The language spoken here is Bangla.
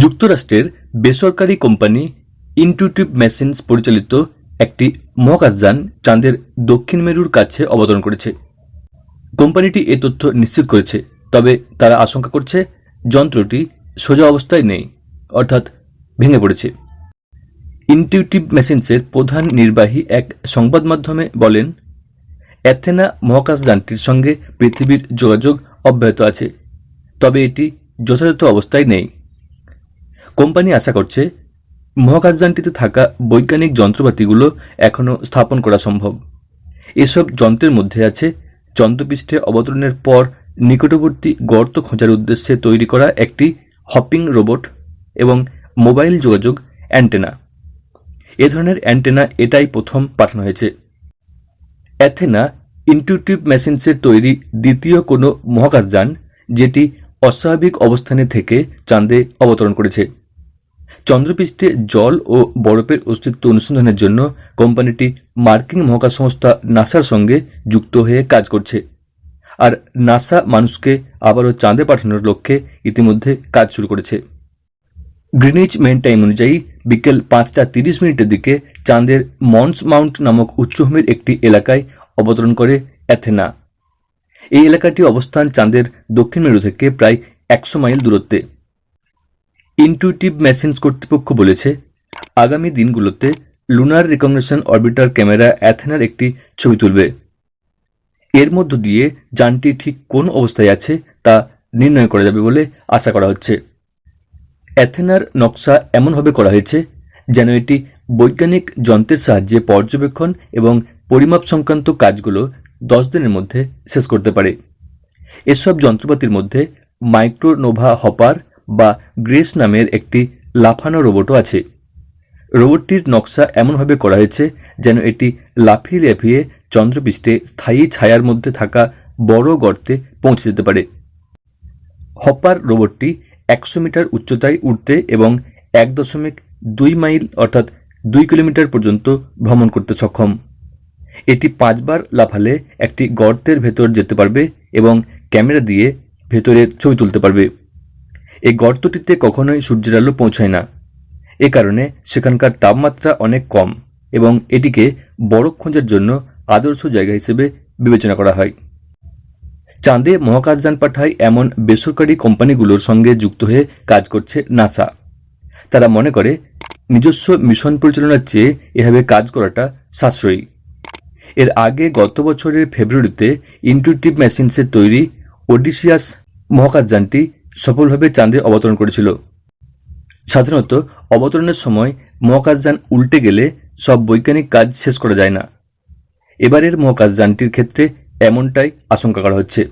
যুক্তরাষ্ট্রের বেসরকারি কোম্পানি ইনটুইটিভ মেশিনস পরিচালিত একটি মহাকাশযান চাঁদের দক্ষিণ মেরুর কাছে অবতরণ করেছে। কোম্পানিটি এ তথ্য নিশ্চিত করেছে, তবে তারা আশঙ্কা করছে যন্ত্রটি সোজা অবস্থায় নেই, অর্থাৎ ভেঙে পড়েছে। ইনটিউটিভ মেশিনসের প্রধান নির্বাহী এক সংবাদ মাধ্যমে বলেন, অ্যাথেনা মহাকাশযানটির সঙ্গে পৃথিবীর যোগাযোগ অব্যাহত আছে, তবে এটি যথাযথ অবস্থায় নেই। কোম্পানি আশা করছে মহাকাশযানটিতে থাকা বৈজ্ঞানিক যন্ত্রপাতিগুলো এখনও স্থাপন করা সম্ভব। এসব যন্ত্রের মধ্যে আছে চন্দ্রপৃষ্ঠে অবতরণের পর নিকটবর্তী গর্ত খোঁজার উদ্দেশ্যে তৈরি করা একটি হপিং রোবট এবং মোবাইল যোগাযোগ অ্যান্টেনা। এ ধরনের অ্যান্টেনা এটাই প্রথম পাঠানো হয়েছে। অ্যাথেনা ইনটিউটিভ মেশিনসের তৈরি দ্বিতীয় কোনো মহাকাশযান যেটি অস্বাভাবিক অবস্থানে থেকে চাঁদে অবতরণ করেছে। চন্দ্রপৃষ্ঠে জল ও বরফের অস্তিত্ব অনুসন্ধানের জন্য কোম্পানিটি মার্কিন মহাকাশ সংস্থা নাসার সঙ্গে যুক্ত হয়ে কাজ করছে। আর নাসা মানুষকে আবারও চাঁদে পাঠানোর লক্ষ্যে ইতিমধ্যে কাজ শুরু করেছে। গ্রিনিচ মেন টাইম অনুযায়ী বিকেল পাঁচটা তিরিশ মিনিটের দিকে চাঁদের মন্স মাউন্ট নামক উচ্চভূমির একটি এলাকায় অবতরণ করে অ্যাথেনা। এই এলাকাটি অবস্থান চাঁদের দক্ষিণ মেরু থেকে প্রায় একশো মাইল দূরত্বে। ইনটুইটিভ মেশিনস কর্তৃপক্ষ বলেছে, আগামী দিনগুলোতে লুনার রিকগনিশন অরবিটার ক্যামেরা অ্যাথেনার একটি ছবি তুলবে। এর মধ্য দিয়ে যানটি ঠিক কোন অবস্থায় আছে তা নির্ণয় করা যাবে বলে আশা করা হচ্ছে। অ্যাথেনার নকশা এমনভাবে করা হয়েছে যেন এটি বৈজ্ঞানিক যন্ত্রের সাহায্যে পর্যবেক্ষণ এবং পরিমাপ সংক্রান্ত কাজগুলো দশ দিনের মধ্যে শেষ করতে পারে। এসব যন্ত্রপাতির মধ্যে মাইক্রোনোভা হপার বা গ্রেস নামের একটি লাফানো রোবটও আছে। রোবটটির নকশা এমনভাবে করা হয়েছে যেন এটি লাফিয়ে লাফিয়ে চন্দ্রপৃষ্ঠে স্থায়ী ছায়ার মধ্যে থাকা বড় গর্তে পৌঁছে যেতে পারে। হপার রোবটটি একশো মিটার উচ্চতায় উঠতে এবং এক দশমিক দুই মাইল অর্থাৎ দুই কিলোমিটার পর্যন্ত ভ্রমণ করতে সক্ষম। এটি পাঁচবার লাফালে একটি গর্তের ভেতর যেতে পারবে এবং ক্যামেরা দিয়ে ভেতরের ছবি তুলতে পারবে। এই গর্তটিতে কখনোই সূর্যের আলো পৌঁছায় না। এ কারণে সেখানকার তাপমাত্রা অনেক কম এবং এটিকে বরফ খোঁজার জন্য আদর্শ জায়গা হিসেবে বিবেচনা করা হয়। চাঁদে মহাকাশযান পাঠায় এমন বেসরকারি কোম্পানিগুলোর সঙ্গে যুক্ত হয়ে কাজ করছে নাসা। তারা মনে করে, নিজস্ব মিশন পরিচালনার চেয়ে এভাবে কাজ করাটা সাশ্রয়ী। এর আগে গত বছরের ফেব্রুয়ারিতে ইনটুইটিভ মেশিনসের তৈরি ওডিসিয়াস মহাকাশযানটি সফলভাবে চাঁদে অবতরণ করেছিল। সাধারণত অবতরণের সময় মহাকাশযান উল্টে গেলে সব বৈজ্ঞানিক কাজ শেষ করা যায় না। এবারের মহাকাশযানটির ক্ষেত্রে এমনটাই আশঙ্কা করা হচ্ছে।